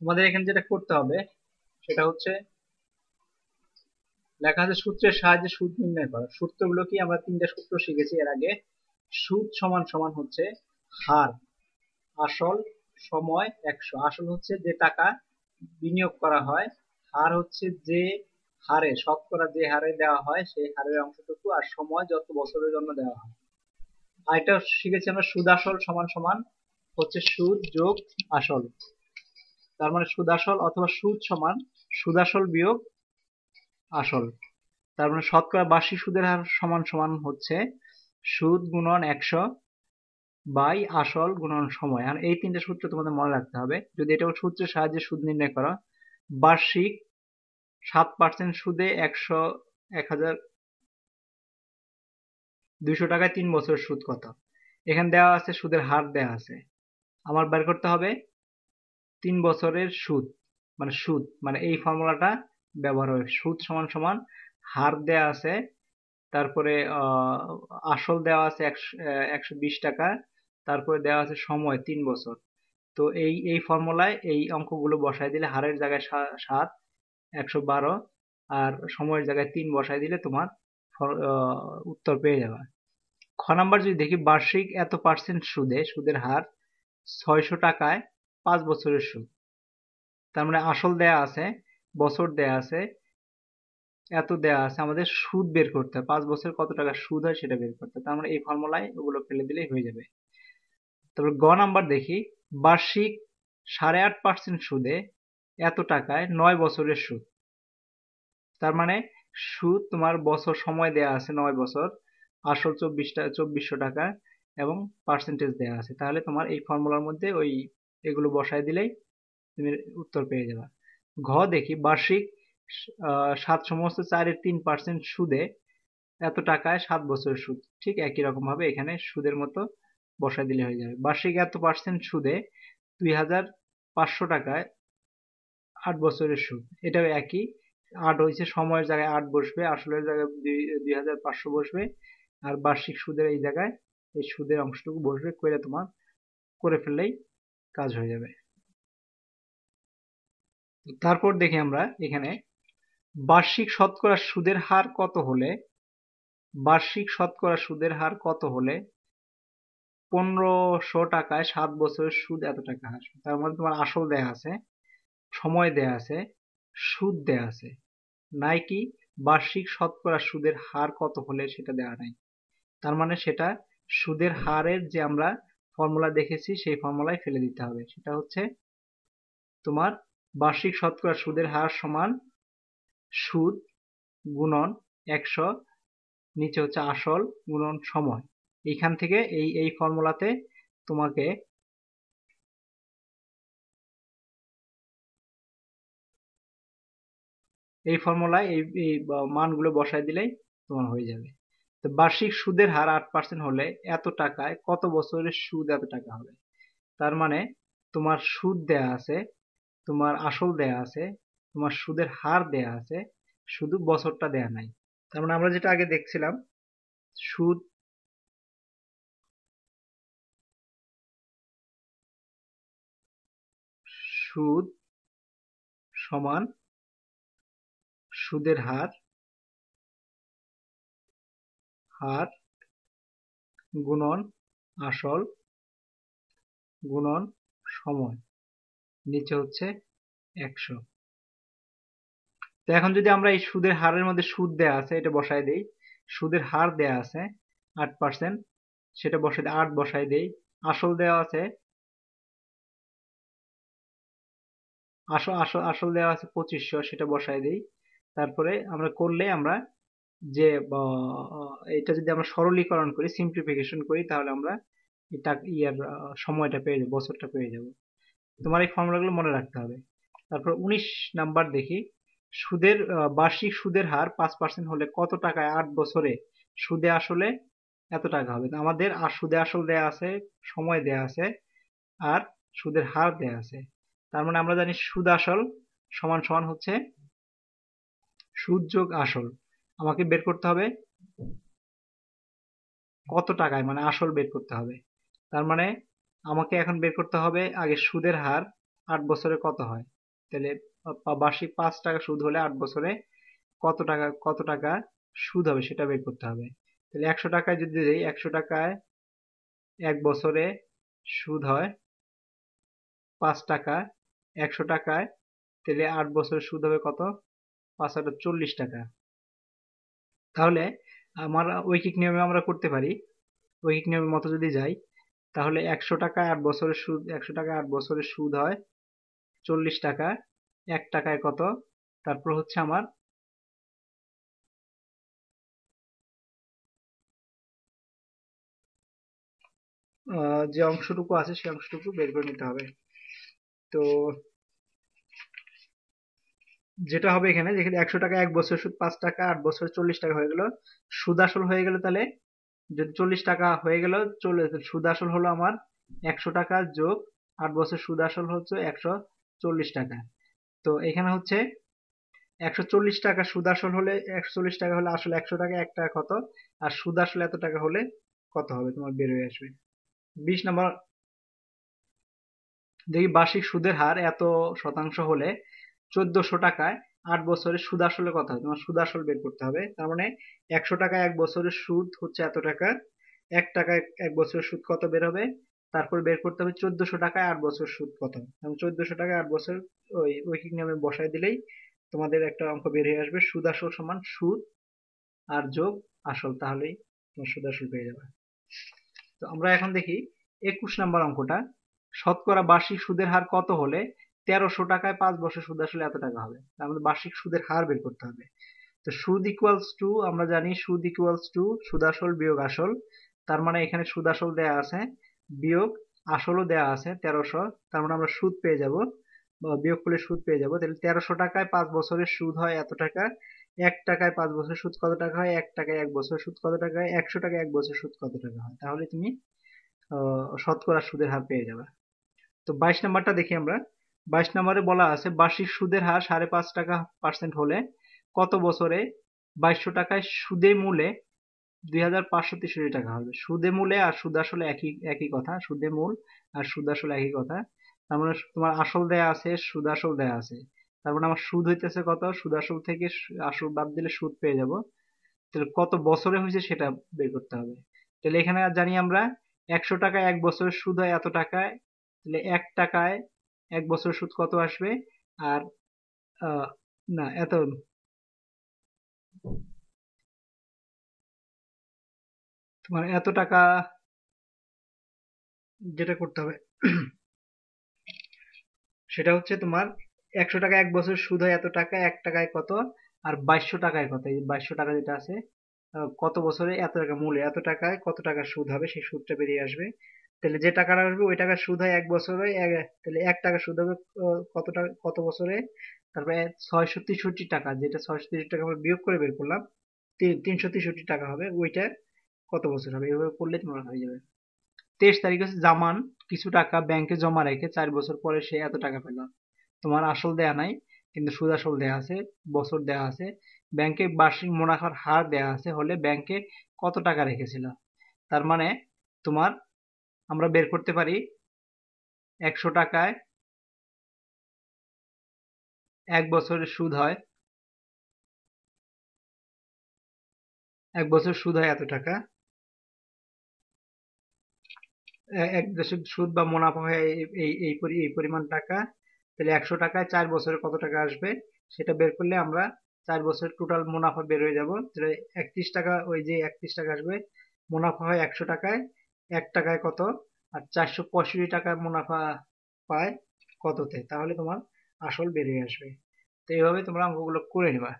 আমাদের এখানে যেটা করতে হবে, সেটা হচ্ছে লেখা আছে সূত্রের সাহায্যে সুদ নির্ণয় করা। সূত্রগুলো কি? আমরা তিনটা সূত্র শিখেছি এর আগে। সুদ সমান সমান হচ্ছে হার, আসল সময় একশো। আসল হচ্ছে যে টাকা বিনিয়োগ করা হয়, হার হচ্ছে যে হারে, শতকরা যে হারে দেওয়া হয়, সেই হারের অংশটুকু আর সময় যত বছরের জন্য দেওয়া হয়। আর এটা শিখেছি আমরা, সুদ আসল সমান সমান হচ্ছে সুদ যোগ আসল। তার মানে সুদ আসল অথবা সুদ সমান সুদ আসল বিয়োগ আসল। তার মানে শতকরা বার্ষিক সুদের হার সমান সমান হচ্ছে সুদ গুণন একশো বাই আসল গুণন সময়। আর এই তিনটে সূত্র তোমাদের মনে রাখতে হবে। যদি এটা সূত্রের সাহায্যে সুদ নির্ণয় করো, বার্ষিক সাত পার্সেন্ট সুদে একশো এক হাজার দুইশো টাকায় তিন বছরের সুদ কত? এখানে দেওয়া আছে, সুদের হার দেওয়া আছে। আমার বের করতে হবে তিন বছরের সুদ মানে সুদ মানে এই ফর্মুলাটা ব্যবহার হবে। সুদ সমান সমান, হার দেয়া আছে, তারপরে আসল দেওয়া আছে একশো বিশ টাকা, তারপরে দেওয়া আছে সময় তিন বছর। তো এই এই ফর্মুলায় এই অঙ্কগুলো বসাই দিলে হারের জায়গায় সাত, একশো বারো, আর সময়ের জায়গায় তিন বসাই দিলে তোমার উত্তর পেয়ে যাবে। খ নাম্বার যদি দেখি, বার্ষিক এত পার্সেন্ট সুদে, সুদের হার ছয়শো টাকায় পাঁচ বছরের সুদ। তার মানে আসল দেয়া আছে, বছর দেয়া আছে, এত দেয়া আছে, আমাদের সুদ বের করতে হয়। পাঁচ বছর কত টাকা সুদ হয় সেটা বের করতে তার মানে এই ফর্মুলায় ওগুলো ফেলে দিলেই হয়ে যাবে। তারপর গ নাম্বার দেখি, বার্ষিক সাড়ে আট পার্সেন্ট সুদে এত টাকায় নয় বছরের সুদ। তার মানে সুদ তোমার বছর সময় দেয়া আছে নয় বছর, আসল চব্বিশটা, চব্বিশশো টাকা এবং পার্সেন্টেজ দেওয়া আছে। তাহলে তোমার এই ফর্মুলার মধ্যে ওই এগুলো বসায় দিলেই তুমি উত্তর পেয়ে যাবে। ঘ দেখি, বার্ষিক সাত সমস্ত চারের তিন পার্সেন্ট সুদে এত টাকায় সাত বছরের সুদ। ঠিক একই রকম ভাবে এখানে সুদের মতো বসায় দিলে হয়ে যাবে। বার্ষিক এত পার্সেন্ট সুদে দুই হাজার পাঁচশো টাকায় আট বছরের সুদ। এটাও একই। আট হয়েছে সময়ের জায়গায় আট বসবে, আসলের জায়গায় দুই হাজার পাঁচশো বসবে, আর বার্ষিক সুদের এই জায়গায় এই সুদের অংশটুকু বসবে করে তোমার করে ফেললেই কাজ হয়ে যাবে। তারপর দেখি আমরা এখানে বার্ষিক শতকরা সুদের হার কত হলে, বার্ষিক শতকরা সুদের হার কত হলে পনেরোশো টাকায় সাত বছরের সুদ এত টাকা আসবে তার মধ্যে তোমার আসল দেয়া আছে, সময় দেয়া আছে, সুদ দেয়া আছে। নাই কি, বার্ষিক শতকরা সুদের হার কত হলে সেটা দেওয়া নাই। তার মানে সেটা সুদের হারের যে আমরা ফর্মুলা দেখেছি, সেই ফর্মুলায় ফেলে দিতে হবে। সেটা হচ্ছে তোমার বার্ষিক শতকরা সুদের হার সমান সুদ গুণন একশো, নিচে হচ্ছে আসল গুণন সময়। এইখান থেকে এই এই ফর্মুলাতে তোমাকে এই ফর্মুলায় এই মানগুলো বসায় দিলেই তোমার হয়ে যাবে। বার্ষিক সুদের হার আট পার্সেন্ট হলে এত টাকায় কত বছরের সুদ এত টাকা হবে? তার মানে তোমার সুদ দেয়া আছে, তোমার আসল দেয়া আছে, তোমার সুদের হার দেয়া আছে, শুধু বছরটা দেয়া নাই। তার মানে আমরা যেটা আগে দেখছিলাম, সুদ সুদ সমান সুদের হার হার গুণন আসল গুণন সময়। নিচে হচ্ছে একশো। তো এখন যদি আমরা এই সুদের হারের মধ্যে সুদ দেয়া আছে, এটা বসাই দেই। সুদের হার দেয়া আছে আট পার্সেন্ট, সেটা বসাই দিই আট বসাই দেই। আসল দেওয়া আছে, আসল আসল আসল দেওয়া আছে পঁচিশশো, সেটা বসাই দিই। তারপরে আমরা করলে আমরা যে এটা যদি আমরা সরলীকরণ করি সিম্পলিফিকেশন করি, তাহলে আমরা এটা ইয়ার সময়টা পেয়ে যাব, বছরটা পেয়ে যাব। তোমার এই ফর্মুলাগুলো মনে রাখতে হবে। তারপর উনিশ নাম্বার দেখি। সুদের বার্ষিক সুদের হার পাঁচ পার্সেন্ট হলে কত টাকায় আট বছরে সুদে আসলে এত টাকা হবে? আমাদের আর সুদে আসল দেয়া আছে, সময় দেয়া আছে, আর সুদের হার দেয়া আছে। তার মানে আমরা জানি সুদ আসল সমান সমান হচ্ছে সুদ যোগ আসল। আমাকে বের করতে হবে। কত টাকায়? মানে আসল বের করতে হবে। তার মানে আমাকে এখন বের করতে হবে আগে সুদের হার, আট বছরে কত হয়? তাহলে বার্ষিক পাঁচ টাকা সুদ হলে আট বছরে কত টাকা কত টাকা সুদ হবে সেটা বের করতে হবে। তাহলে একশো টাকায় যদি দেই, একশো টাকায় এক বছরে সুদ হয় পাঁচ টাকা, একশো টাকায় তাহলে আট বছরের সুদ হবে কত? পাঁচ হাজার চল্লিশ টাকা। তাহলে আমার ঐকিক নিয়মে আমরা করতে পারি। ঐকিক নিয়মের মতো যদি যাই, তাহলে একশো টাকা আট বছরের সুদ, একশো টাকা আট বছরের সুদ হয়, চল্লিশ টাকা, এক টাকায় কত? তারপর হচ্ছে আমার যে অংশটুকু আছে সেই অংশটুকু বের করে নিতে হবে। তো যেটা হবে এখানে যেখানে একশো টাকা, এক বছর সুদ পাঁচ টাকা, আট বছর চল্লিশ টাকা হয়ে গেল। সুদ আসল হয়ে গেল তাহলে যদি চল্লিশ টাকা হয়ে গেল সুদ আসল হলো আমার একশো টাকা যোগ আট বছর সুদ আসল হচ্ছে একশো চল্লিশ টাকা। তো এখানে হচ্ছে একশো চল্লিশ টাকা সুদ আসল হলে, একশো চল্লিশ টাকা হলে আসলে একশো টাকা, এক টাকা কত? আর সুদ আসলে এত টাকা হলে কত হবে? তোমার বের হয়ে আসবে। বিশ নম্বর, দেখি বার্ষিক সুদের হার এত শতাংশ হলে চোদ্দশো টাকায় আট বছরের সুদ আসলে কত হবে তোমার সুদ আসল বের করতে হবে। তার মানে একশো টাকায় এক বছরের সুদ হচ্ছে এত টাকা। এক টাকায় এক বছরের সুদ কত বের হবে? তারপর বের করতে হবে চোদ্দশো টাকায় আট বছর সুদ কত? এবং চোদ্দশো টাকায় আট বছর ওই ঐকিক নিয়মে বসাই দিলেই তোমাদের একটা অঙ্ক বের হয়ে আসবে। সুদ আসল সমান সুদ আর যোগ আসল, তাহলেই তোমার সুদ আসল পেয়ে যাবে। তো আমরা এখন দেখি একুশ নাম্বার অঙ্কটা। শতকরা বার্ষিক সুদের হার কত হলে তেরোশো টাকায় পাঁচ বছর সুদ আসলে এত টাকা হবে। আমাদের বার্ষিক সুদের হার বের করতে হবে। তো সুদ ইকুয়ালস টু আমরা জানি সুদ ইকুয়ালস টু সুদ আসল বিয়োগ আসল। তার মানে এখানে সুদ আসল দেয়া আছে, বিয়োগ আসলও দেয়া আছে, তেরোশো। তার মানে আমরা সুদ পেয়ে যাব বিয়োগ করলে সুদ পেয়ে যাব। তাহলে তেরোশো টাকায় পাঁচ বছরের সুদ হয় এত টাকা, এক টাকায় পাঁচ বছরের সুদ কত টাকা হয়? এক টাকায় এক বছরের সুদ কত টাকা হয়? একশো টাকায় এক বছরের সুদ কত টাকা হয়? তাহলে তুমি শতকরা সুদের হার পেয়ে যাবে। তো বাইশ নাম্বারটা দেখি আমরা। বাইশ নম্বরে বলা আছে, বার্ষিক সুদের হার সাড়ে পাঁচ টাকা পার্সেন্ট হলে কত বছরে বাইশশো টাকায় সুদে মূলে দুই হাজার পাঁচশো তেষট্টি টাকা হবে? সুদে মূলে আর সুদ আসলে একই একই কথা, সুদে মূল আর সুদ আসলে একই কথা। তার মানে তোমার আসল দেয়া আছে, সুদ আসল দেয়া আছে। তার মানে আমার সুদ হইতেছে কত? সুদ আসল থেকে আসল বাদ দিলে সুদ পেয়ে যাব। তাহলে কত বছরে হয়েছে সেটা বের করতে হবে। তাহলে এখানে জানি আমরা, একশো টাকায় এক বছরের সুদ হয় এত টাকায়, তাহলে এক টাকায় এক বছর সুদ কত আসবে? আর না, এত তোমার এত টাকা যেটা করতে হবে, সেটা হচ্ছে তোমার একশো টাকা এক বছর সুদ হয় এত টাকা, এক টাকায় কত? আর বাইশশো টাকায় কত? এই বাইশশো টাকা যেটা আছে কত বছরে এত টাকা মূল্য, এত টাকায় কত টাকা সুদ হবে? সেই সুদটা বেরিয়ে আসবে। তাহলে যে টাকাটা আসবে, ওই টাকার সুদ হয় এক বছরে তাহলে এক টাকা সুদ হবে কত টাকা কত বছরে? তারপরে ছয়শো তেষট্টি টাকা, যেটা ছয়শো তেষট্টি টাকা আমরা বিয়োগ করে বের করলাম তিনশো তেষট্টি টাকা হবে, ওইটা কত বছর হবে? এভাবে করলে তোমার হয়ে যাবে। তেইশ তারিখ হচ্ছে জামান, কিছু টাকা ব্যাংকে জমা রেখে চার বছর পরে সে এত টাকা পেল। তোমার আসল দেয়া নাই, কিন্তু সুদ আসল দেয়া আছে, বছর দেয়া আছে। ব্যাংকে বার্ষিক মুনাফার হার দেয়া আছে, হলে ব্যাংকে কত টাকা রেখেছিল? তার মানে তোমার আমরা বের করতে পারি একশো টাকায় এক বছরের সুদ হয়। এক বছর সুদ হয় এত টাকা। এক দেশের সুদ বা মুনাফা হয় এই এই এই পরিমাণ টাকা। তাহলে একশো টাকায় চার বছরে কত টাকা আসবে? সেটা বের করলে আমরা চার বছরের টোটাল মুনাফা বের হয়ে যাব। তাহলে একত্রিশ টাকা, ওই যে একত্রিশ টাকা আসবে, মুনাফা হয় একশো টাকায়। এক টাকায় কত? আর চারশো পঁয়ষট্টি টাকার মুনাফা পায় কততে? তাহলে তোমার আসল বেরিয়ে আসবে। তো এইভাবে তোমরা অঙ্কগুলো করে নেবা।